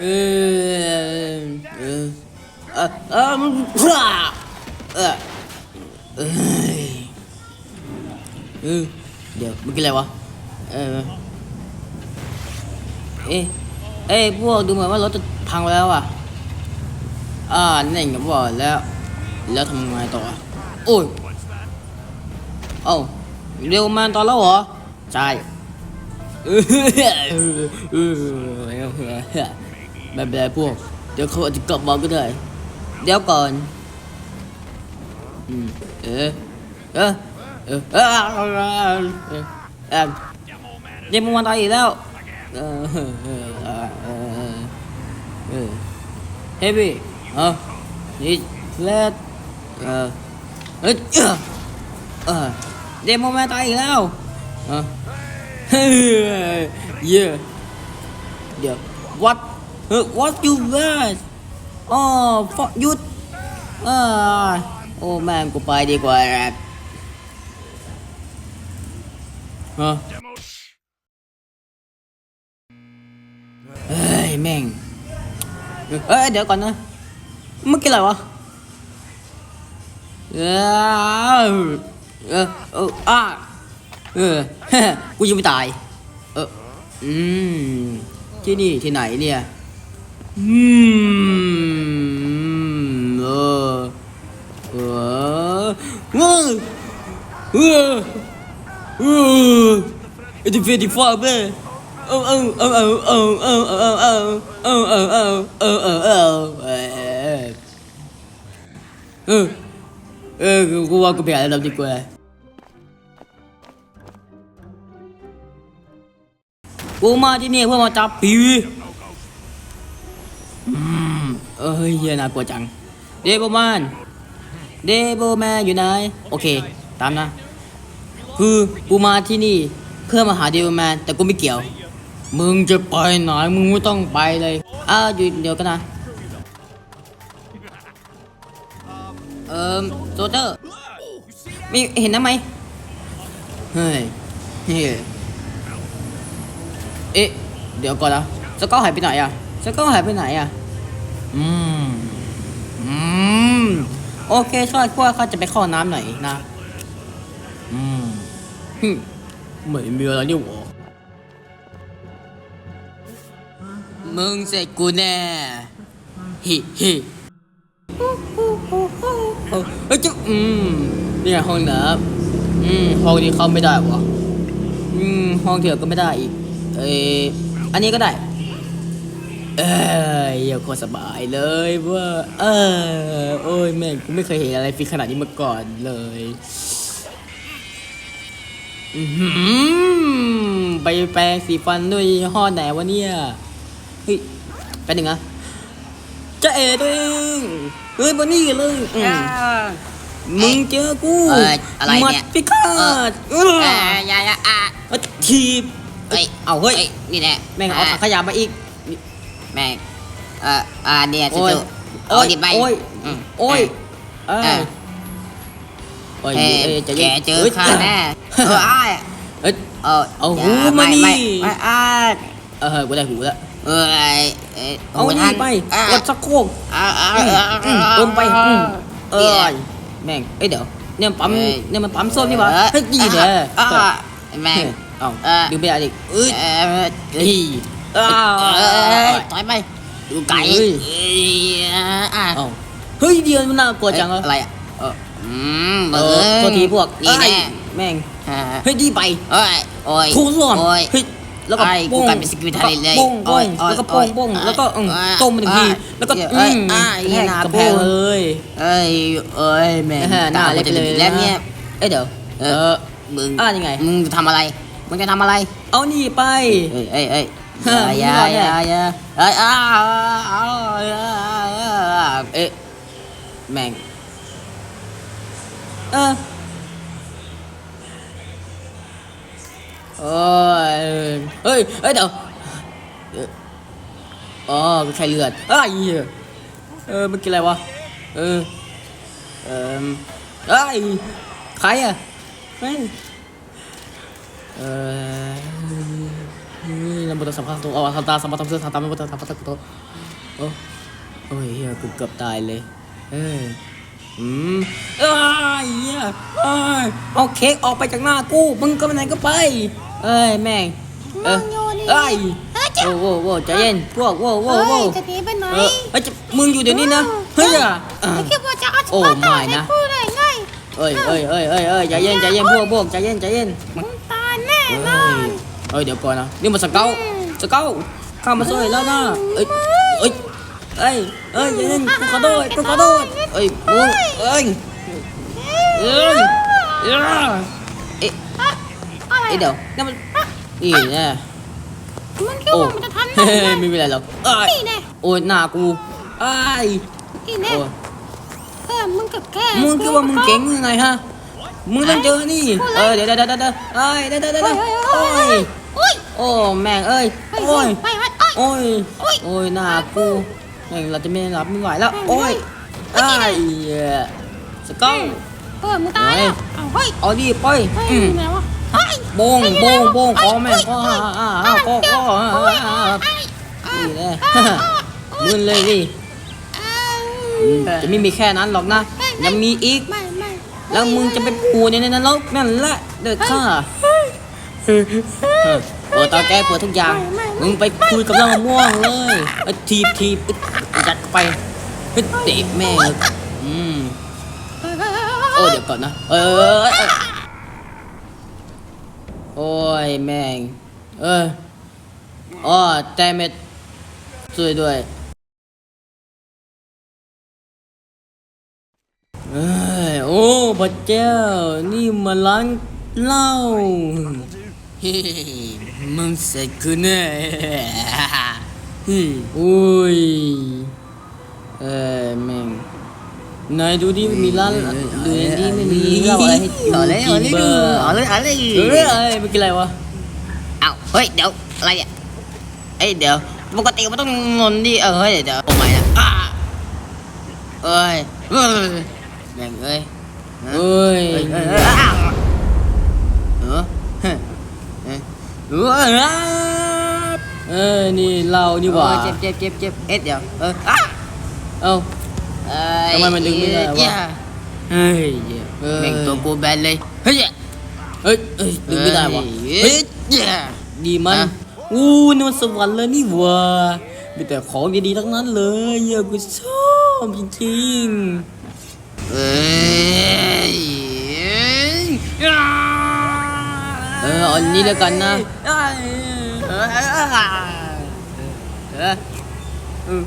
เออเออเออเออมันพลาเออเออเดี๋ยวมันกินอะไรวะเออเอ๊ะเอ้ยพวกดูเหมือนว่ารถจะพังไปแล้วอะอ่านี่ไงบอกแล้ว แล้วทำไงต่ออะโอ้ยเอ้าเร็วมาตอนแล้วเหรอใช่เออเออเออ แบบแบบพวก เดี๋ยวเขาอาจจะกลับมาก็ได้ เดี๋ยวก่อน อืม เออเออเออเออเออเออเออเดี๋ยวมึงวันตายอีกแล้วเออเออเออเออเออเฮ้ยพี่เออนี่เลดเออเออเออเดี๋ยวมึงมาตายอีกแล้วเออเฮ้ยเย่เดี๋ยว what เออ what you guys อ๋อ fuck you เออโอ้แม่งกูไปดีกว่าฮะเฮ้ยแม่งเอ้ยเดี๋ยวก่อนนะเมื่อกี้อะไรวะเออเออเอออะเออกูยังไม่ตาย เอออืมที่นี่ที่ไหนเนี่ย อืมเออเออเออเออเออไอ้ที่เฟที่ฟ้าเบ้เออเออเออเออเเอ้ยเฮียน่ากลัวจัง เดโบแมนเดโบแมนอยู่ไหน โอเค ตามนะ คือกูมาที่นี่เพื่อมาหาเดโบแมนแต่กูไม่เกี่ยว มึงจะไปไหนมึงไม่ต้องไปเลยอ้าอยู่เดี๋ยวกันนะ เอ่อโซเตอร์มีเห็นนะไหมเฮ้ยเฮ้ยเอ๊ะ เดี๋ยวก่อนนะสกอหายไปไหนอะสกอหายไปไหนอะ อืม อืม โอเคช่วยพวกเขาจะไปเข้าน้ำหน่อยนะ อืมฮึไม่มีอะไรนี่หว่ามึงเสร็จกูแน่ ฮิฮิเฮ้ยจุ๊อืมเนี่ยห้องน้ำอืมห้องนี้เข้าไม่ได้วะอืมห้องเถื่อนก็ไม่ได้อีก เอออันนี้ก็ได้ เอ้ยอย่าโคตรสบายเลยว่าเออโอ้ยแม่งกูไม่เคยเห็นอะไรฟินขนาดนี้มาก่อนเลยอือหือไปแปรงสีฟันด้วยยี่ห้อไหนวะเนี่ยเฮ้ยแป๊บหนึงนะจะเอ๋ตัวเองเฮ้ยบนนี่เลยอืมมึงเจอกูเอ้ยอะไรเนี่ย หมัดพิฆาตเออเอ้ยอยาอยาอะเอาทีบเอ้ย เอาเฮ้ยอ้นี่แน่แม่งเอาถังขยะมาอีก แม่งเอ่ออ่าเนี่ยโอ้จู่ยๆโอ้เอายดิไปโอ้ยม โอ้ยเอ้เอ้ยยโอ้ยเอ้ยเอ้ยจะแกย็นเจอฮ้ยข้าแน่เอออ้ายเอ้ย เออเอาหูย่มานี่ไไม่อ้ายเออกูได้หูแล้วเอ้ยเอ้ยเอานี่ท่ไปอะกดชักโครก อะอะอืมอะอืมเติมไปอืมเอ้นี่แหละยแม่งเอ้ยเดี๋ยวเนี่ยมันปั๊มเอ้ยเนี่ยมันปั๊มส้มนี่หวะเฮ้ยดีเด้อะออะแม่ง เอ้าเอ่อดึงไปอะไรอีกเอ้ยเอ้ยเฮ้ยอ้า เอ้ยวถอยไปดูไก่เฮ้ยเอ้ยอะเอ้าเฮ้ยเดียวมันน่ากลัวจังเอ้ยอะไรอะเอออืมเอเบิ่องตัวทีพวกนี่แน่เอ้ยแม่งอ่าเฮ้ยดีไปโอ้ยโอ้ยถูส่วนโอ้ย เฮ้ยแล้วก็ไอ้กูโป้งกลายเป็นสกิลทะเลเลยโป้งโอ้โป้ยงโอ้ยแล้วก็โป้งโอ้ยโป้งโอ้ยแล้วก็อืมโอ้ยต้มมันหนึ่งทีโอ้ยแล้วก็เอ้ยอืมอ้ายแหกหน้ากระแพแพงงเลยเอ้ยเอ้ยแม่งแหม่หน้าเล็กไปเลยแล้วเนี่ยเอ้ยเดี๋ยวเอเอออมึงอ่ายังไง มึงทำอะไรมึงจะทำอะไร เอานี่ไป เอ้ยเอ้ยเอ้ย ฮะอย่ามึงอย่าว่าไงอย่าเอ้ยอ้าวอ้าวอ้าวอ้าวเอ๊ะแม่งเออโอ้ยเฮ้ยเฮ้ยเดี๋ยวเอ่ออ๋อแค่เลือดไอ้ยเหี้ยเออมันกินอะไรวะเออเออเอ้ยใครอะเฮ้ยเออ บุตรสัมภาษณ์ตัวอ๋อทำตาสัมภาษณ์ทำเสื้อทำตามไม่บุตรสัมภาษณ์ตัวโอ้โอ้ยเฮียกูเกือบตายเลย เอออืมเอ้ยเฮียเอ้ยเอาเค้กออกไปจากหน้ากู มึงก็ไปไหนก็ไป เอ้ยแม่งเออเอ้ยโว้โว้โว้ใจเย็นพวกโว้โว้โว้จะหนีไปไหนเออเฮ้ยจะมึงอยู่เดี๋ยวนี้นะ เฮ้ยอะอะไม่คิดว่าจะเอาโอ้ไม่นะเอ้ยเอ้ยเอ้ยเอ้ยใจเย็นใจเย็นพวกพวกใจเย็นใจเย็นมึงตายแน่เอ้นอน อ้ยเดี๋ยวก่อนนะนี่มันสเกลสเกลข้ามมาช่วยแล้วนะเอ้ยเอ้ยเอ้ยเอ้ยใจเย็นกูขอโทษกูขอโทษเอ้ยมึงเอ้ยเอ้ยเอ้ยเอ๊ะอะอะไรเอ๊ะเดี๋ยวนี่มันนี่แน่มึงคิดโอ้ว่ามันจะทันได้เฮ้ยไงไม่เป็นไรหรอกเอ้ยนี่แน่โอ้ยหน้ากูเอ้ยนี่แน่โอ้ยเออมึงกับแกมึงคิดว่ามึงเก่งยังไงฮะมึงต้องเจอนี่เออเดี๋ยวเดี๋ยวเดี๋ยวเดี๋ยวเอ้ยเดี๋ยวเดี๋ยวเดี๋ยว โอ้เฮ้ยยโอ้แม่งเอ้ยเฮ้ยโอ้ยเฮ้ยเฮ้ยเฮ้ยโอ้ยโอ้ยหน้ากูแม่งเราจะไม่รับไม่ไหวแล้วโอ้ยเฮ้ไอ้ยเหี้ยสเก้าเออมึงตายแล้วเอาเฮ้ยเอาดิไปเฮ้ยอืมไหนวะเฮ้ยโบงโบงโบงขอแม่งขออ่าอ่าอ่าขอขออ่าอ่าอ่าเฮ้ยนี่แหละมึนเลยดิอืมจะไม่มีแค่นั้นหรอกนะยังมีอีกไม่ไม่แล้วมึงจะเป็นปูในนรกนั่นแหละเด็กข้า เปิดเตาแก๊สเปิดทุกอย่าง มึงไปคุยกับเราม่วงเลยเอาทีบทีบจัดไปเฮ้ยเตะแม่งอืมโอ้เดี๋ยวก่อนนะเออเออโอ้ยแม่ง เอออ๋อแต่เม็ดช่วยด้วยเอ้ยโอ้พระเจ้า นี่มันร้านเหล้าเฮ้ มึงเสร็จกูแน่เฮ้ยโอ้ย เอ้ยแม่งนายดูดิมีร้านดูดิไม่มีเหล้าอะไรให้เอเลยเอาเลยกินดูบ้างเอาเลยเอาเลยเอ้ยเอ้ยไม่กินอะไรวะเอาเฮ้ยเดี๋ยวอะไรอะเอ้ยเดี๋ยวปกติมันต้องงนดิเออเฮ้ยเดี๋ยวโอ้ไม่นะเอ้ยเอ้ยแม่งเอ้ยเอ้ย เอ้ยเอ้ยเอ้ยอ้าวเออเฮ้ยเอ้ย เอ้ยอ้าวเอ้ยนี่เหล้านี่หว่าเออเจ็บเจ็บเจ็บเจ็บเอ็ดเดี๋ยว เอออะเอ้าเอ้ยทำไมมันดึงไม่ได้วะเหี้ยเฮ้ยเหี้ยเอ้ยแม่งตัวกูแบนเลย เฮ้ย เฮ้ยเอ้ยดึงไม่ได้วะเฮ้เฮ้ยยเหี้ยดีมันอะอู้นี่มันสวรรค์เลยนี่หว่ามีแต่ของดีๆทั้งนั้นเลยเหี้ยกูชอบจริงเอ้ยๆเออเอาอันนี้แล้วกันนะเอ้ยเอ้ยเอ้ยเอ้ยเอ้ยอืม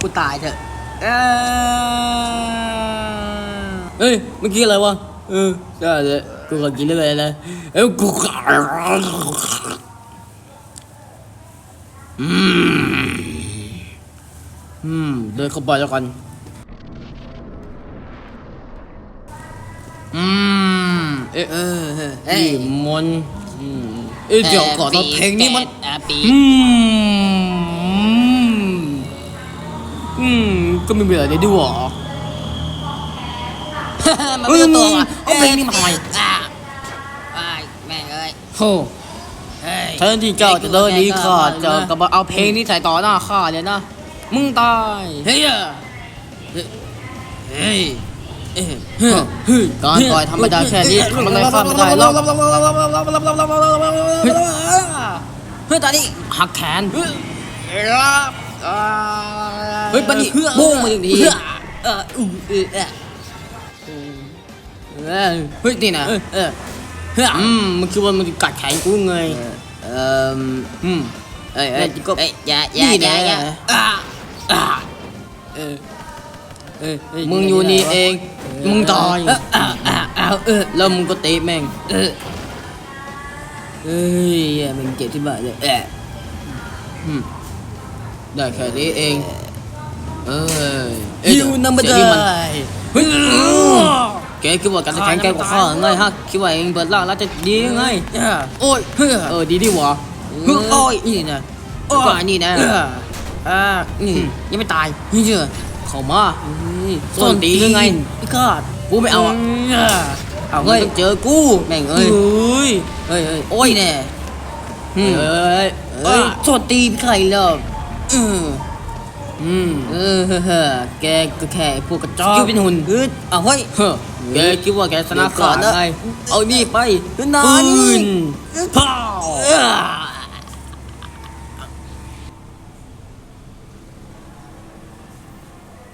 กูตายเถอะเอ้ยเอ้ยเมื่อกี้อะไรวะเออได้เลยกูขอกินเลยนะเอ้ยกูขออืมอืมเดินเข้าไปแล้วกันอืม เอ๊ะเออเอ้เอ้ยยมันอืมเอ้ยเดี๋ยวก่อนนะเพลงนี้มันแอบปี อืม อืม ก็ไม่มีอะไรได้ด้วยหรอ มันไม่รู้ตัวว่ะเอาเพลงนี้มาทำไมอะอ้ายแม่งเอ้ยโอ้เฮ้ย แทนที่เจ้าจะเดินหนีข้าเจ้าก็มาเอาเพลงนี้ใส่ต่อหน้าข้าเลยนะ มึงตาย เฮ้ย เฮ้ย การปล่อยธรรมดาแค่นี้ทำอะไรข้าไม่ได้หรอกเฮ้ยตอนนี้หักแขนเฮ้ยปะนี่โบ้งมาหนึ่งทีเอออือเออเออเอ้เฮ้ยนี่นะเออเอออืมมันคือว่ามันกัดแขนกูไงเอออืมเอ้ยเอ้ยยก็เอ้ยอย่าอย่านี่อย่าแน่อย่าอะมึงอยู่นี่เอง มึงตายเอออะอะอะเออแล้วมึงก็เตะแม่ง เออเฮ้ยแย่มึงเจ็บที่บ้านเลยเอออืมได้แค่นี้เอง เอ้ยหิวน้ำมันเสียงได้นี่มันเฮ้ยแกคิดว่าการจะแข่งแกกว่าข้าไงฮะคิดว่าเองเปิดล่างแล้วจะดียังไงโอ้ยเฮ้ยเออดีดีหวะเฮ้ยโอ้ยนี่นะโอ้ยก็อันนี้นะเอออ่านี่ยังไม่ตายนี่เชื่อ เข้ามาส้นตีนยังไงพี่กาดกูไม่เอาอะเอาเฮ้ยเจอกูแม่งเอ้ยเฮ้ยเฮ้ยเฮ้ยโอ้ยแน่อืมเอ้ยเอ้ยโทษตีใครหรอกอืมอืมเออเฮ้อเฮ้อแกก็แค่พวกกระจอกคิวเป็นหุ่นฮึดอ้าวเฮ้ยเฮ้อแกคิดว่าแกชนะเดี๋ยวก่ขาอนดนะไงเอานี่ไปนานปืนนี่พ่าวเอ้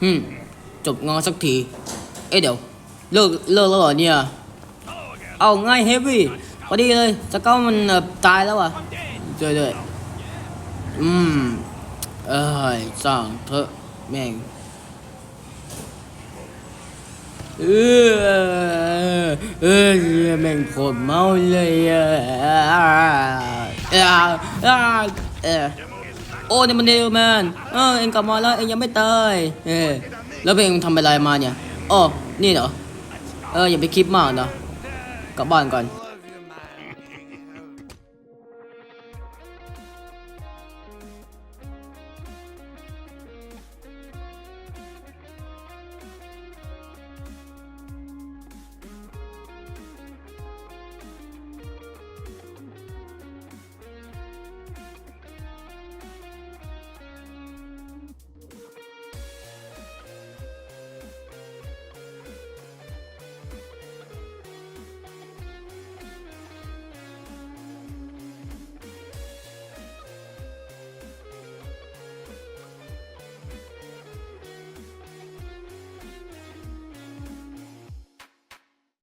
ออืมจบงานสักที เอ้ยเดี๋ยวเลิกเลิกแล้วเหรอเนี่ย เอาง่ายเฮฟวี่พอดีเลยสเก้ามันเอ่อตายแล้วอะช่วยด้วยอืม เอ้ยสร้างเถอะแม่งเออเออแม่งโคตรเมาเลยอะเออเออเออโอ้นี่มันเดวแมนเออเอ็งกลับมาแล้วเอ็งยังไม่ตายเออแล้วเอ็งทำอะไรมาเนี่ยอ๋อนี่เหรอเอออย่าไปคิดมากนะกลับบ้านก่อน